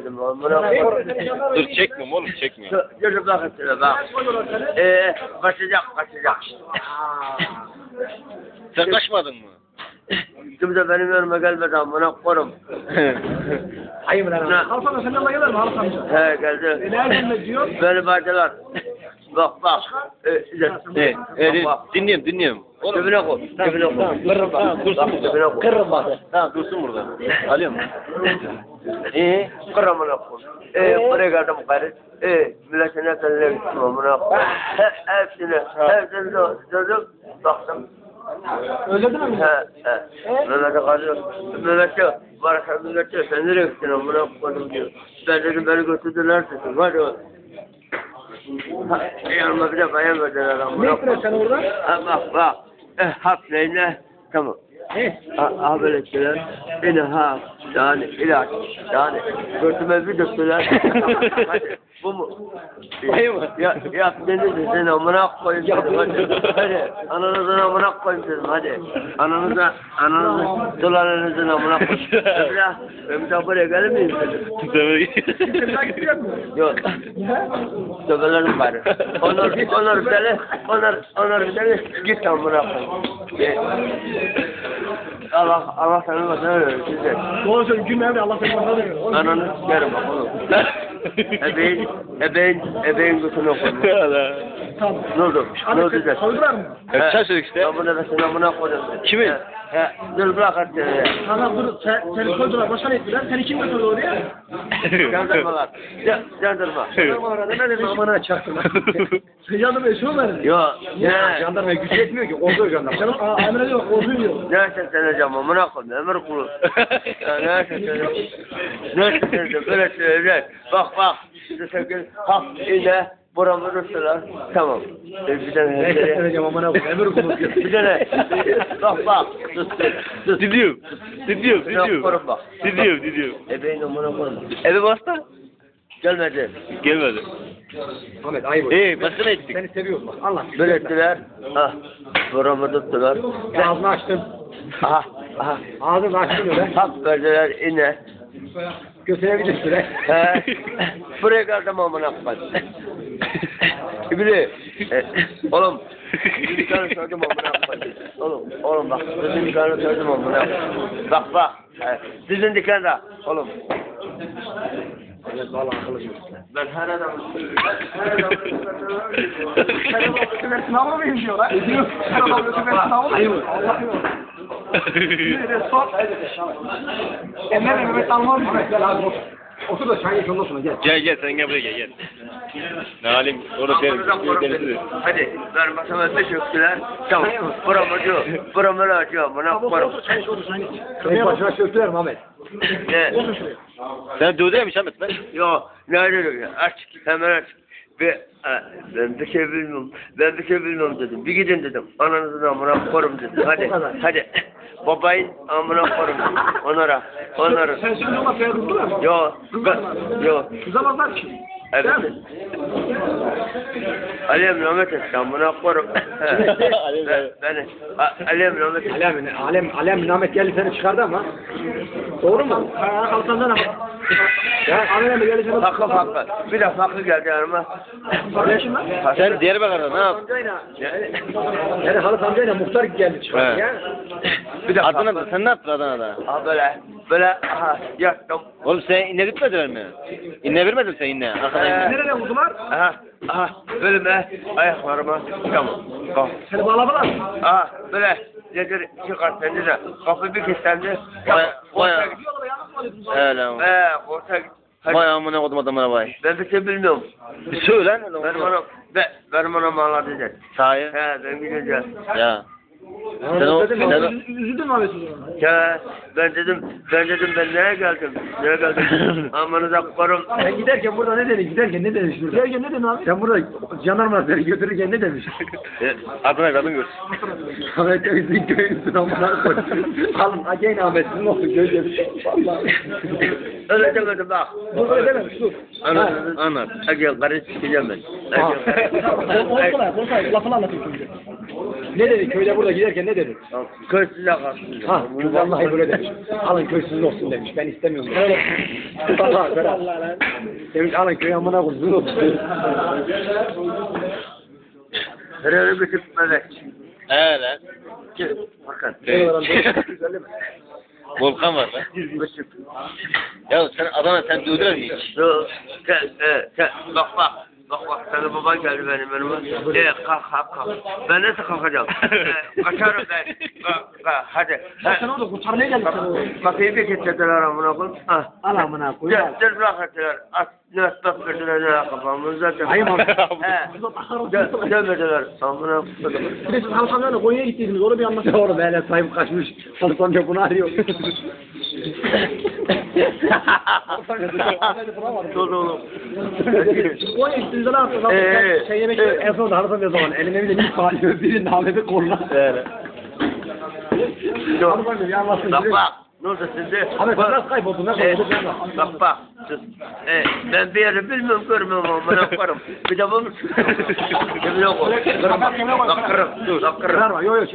dedim. Dur çekmiyorum oğlum çekmiyorum. Yürü bakın şöyle bak. Ee, kaçacak kaçacak. Sen kaçmadın mı? Kimse benim önüme gelmedi amına koyayım. Hayır mı lan? Ne? Halkana sen yanına gelir mi Halk amca? He geldi. Nereden ne diyor? Beni bacılar. Bak bak. Ee, size. Evet, Bak, dinliyorum dinliyorum. Cebine koy. Cebine koy. Kırın bak. Dursun burada. Kırın bak. Tamam dursun burada. Alıyor musun? İyi. Kır amına koy. Ee, buraya geldim karı. Ee, milletin eteline gittim amına koy. He, hepsini. Hepsini de dedim. Baktım. Özledin mi? He, he. Mehmet'e kalıyor. Mehmet'e, varsa Mehmet'e sen nereye gittin amına koydum diyor. Ben dedim beni götürdüler dedim. Hadi o. Ha, Yanıma bir de bayan verdiler Ne ettiler sen orada? Ha bak bak. Eh, hap neyine? Tamam. Ne? Ha, ha böyle ettiler. Beni ha, yani ilaç, yani götüme bir döktüler. hadi, bu mu? Hayır mı? Ya, ya ne dedin sen amına koyayım dedim hadi. Hadi, ananızın amına koyayım dedim hadi. Ananıza, ananızın, dolarınızın amına koyayım. Bir daha buraya gelir miyim dedim. Yok. Dövelerim bari. Onlar, onlar deli, onlar, onlar deli. Git amına koyayım. Allah, Allah seni başına verir size. Doğru söylüyorsun. Gülme abi Allah seni bana veriyor. Oğlum, Ananı sikerim bak oğlum. Ebeğin, ebeğin, ebeğin götüne koyma. Tamam. Ne oldu? Ne oldu sen soydular mı? Evet, sen söyledik işte. Ya bu nefesini amına koydum. Kimi? He, dur bırak artık. Tamam dur. Sen, seni soydular. Başka ne ettiler? Seni kim götürdü oraya? Jandarmalar. Ja- Jandarma. Jandarma aradı. Ne dedim amına çaktım. Jandarma eşi mi verdin? Yo, ne? Jandarmaya güç yetmiyor ki. Korkuyor jandarma. Canım aa, emre diyor. Korkuyor. Ne sesleneceğim amına koydum. Emir kulu. Ya ne sesleneceğim? Ne sesleneceğim? Böyle söyleyecek. Bak bak. Sevgili hap yine buramı tuttular. Tamam. E, bir tane Ne sesleneceğim amına koyayım. Emir kulu. Bir tane. Bak bak. Yok, dinliyorum. korun bak. Dinliyorum, dinliyorum. Ebeğin amına koyma. Eve bastı. Gelmedi. Gelmedi. Ahmet ayıp başka ne ettik? Seni seviyorum bak. Allah. Böyle ettiler. Ha. Buramı tuttular. Ağzını açtın. Aha. Aha. Ağzını açtın öyle. Hap verdiler yine. Götüne bir düştüler. He. Buraya geldim amına koyayım. İbili. E, oğlum. Bir tane sordum amına koyayım. Oğlum, oğlum bak. Sizin dükkanı sordum amına koyayım. Bak bak. He. Sizin dükkanda. Oğlum. Evet valla akıllı çocuk. Ben her adamım. Sen adam götüne sınavı mı diyor lan? Ediyor. Sen adam götüne sınavı mı? Hayır. Allah yok. Bir sor. Emre Mehmet almaz mı? Gel abi otur. Otur da çay iç ondan sonra gel. Gel gel sen gel buraya gel gel. Ne halim orada koyun benim beni. Hadi ver masama bir çöktüler. Tamam. Buram acıyor. Buram öyle acıyor. Çay iç. Senin başına çöktüler mi Ahmet? Ne? Sen dövdeymiş Ahmet lan. Yo, nerede diyor ya? Aç, hemen aç. Ve e, ben bir şey bilmiyorum, ben bir şey bilmiyorum dedim. Bir gidin dedim. Ananızın amına korum dedim. Hadi, hadi. Babayın amına korum dedim. Onlara, onlara. Sen şimdi ona seni kızdılar mı? Yo, ben, yo. Kızamazlar ki. Evet. Değil mi? Alem rahmet et, amına korum. Ben, beni, A- Alem rahmet et. Alem, alem, alem Ahmet geldi seni çıkardı ama. Doğru mu? Ha, kalkandan ama. Ya alem geldi seni Hakkı hakkı. Bir de hakkı geldi yanıma. Kardeşim lan. Sen Diyarbakır'da ne yap? Yani Halit amcayla muhtar geldi çıkardı ya. Bir de Adana'da sen ne yaptın Adana'da? Ha böyle, böyle, aha, yattım. Oğlum sen inne gitmediler mi? İnne vermedin sen inne. Arkadan He. inne. Nereye vurdular? Aha, aha, böyle ayaklarıma, tamam, tamam. Seni bağladılar mı? Aha, böyle, nedir, çıkart seni de, kapı bir kilitlendi. Orta git. Gidiyorlar yalnız mı alıyorsun? He lan. He, orta git. Vay amına kodum adamına vay. Ben bir şey bilmiyorum. Bir söyle lan. Benim anam, be, benim anam ağladı dedi. Sahi. He, ben gideceğim. Ya. Sen Sen o- dedim, sen üzüldün mü Ahmet o zaman? He, ben dedim, ben dedim ben neye geldim, neye geldim, amanıza korum. Sen giderken burada ne dedin? Giderken ne demiş burada? Giderken ne dedin abi? Sen burada jandarma seni götürürken ne demiş? Adana kadın görsün. Ahmet Köyü'nün köyünsün amına koy. Alın Ageyn Ahmet sizin olsun bir şey. Vallahi. Öyle demedim bak. Dur öyle dememiş dur. Mı? Anlat. Hadi karı sikeceğim ben. Hadi karı- Korkma lan korkma lafını anlatayım şimdi. Ne dedi köyde burada giderken ne dedi? Köysüzle kalsın. Ha vallahi böyle demiş. Alın köysüz olsun demiş. Ben istemiyorum. Allah Berat. Demiş alın köy amına koyun olsun. Nereye bitip melek. Lan. Bakın. Volkan var lan. Ya sen Adana sen dövdüler mi hiç? E, sen, bak bak. Bak bak senin baban geldi benim önüme. E, kalk kalk kalk. Ben nasıl kalkacağım? e, kaçarım ben. Kalk, kalk, hadi. Ya sen orada kurtarmaya geldin sen orada. Kapıyı bir getirdiler amına koyayım. Ah. Al amına koyun. Gel, gel bırak ettiler. At, ne asbak verdiler ne kafamı zaten. Ayı mı? He. Gel, gelmediler. Amına koyayım. Bir de siz Halıkanlarla Konya'ya gittiydiniz. Onu bir anlatın. Doğru böyle sahip kaçmış. Halıkanca bunu arıyor. Dur oğlum. Konya gittiniz lan artık. Ee, Şey yemek ee. en zaman. Eline bir de bir Ahmet'i koluna. Evet. Yok. Bir. Bak. Ne oldu? Abi sen nasıl kayboldun? Ne Ee, bak bak. Ee, ben bir yeri bilmiyorum görmüyorum ama ben yaparım. Bir de bunu Yemin yok. Bak kırım. Bak kırım. Verme. Yo yo çek.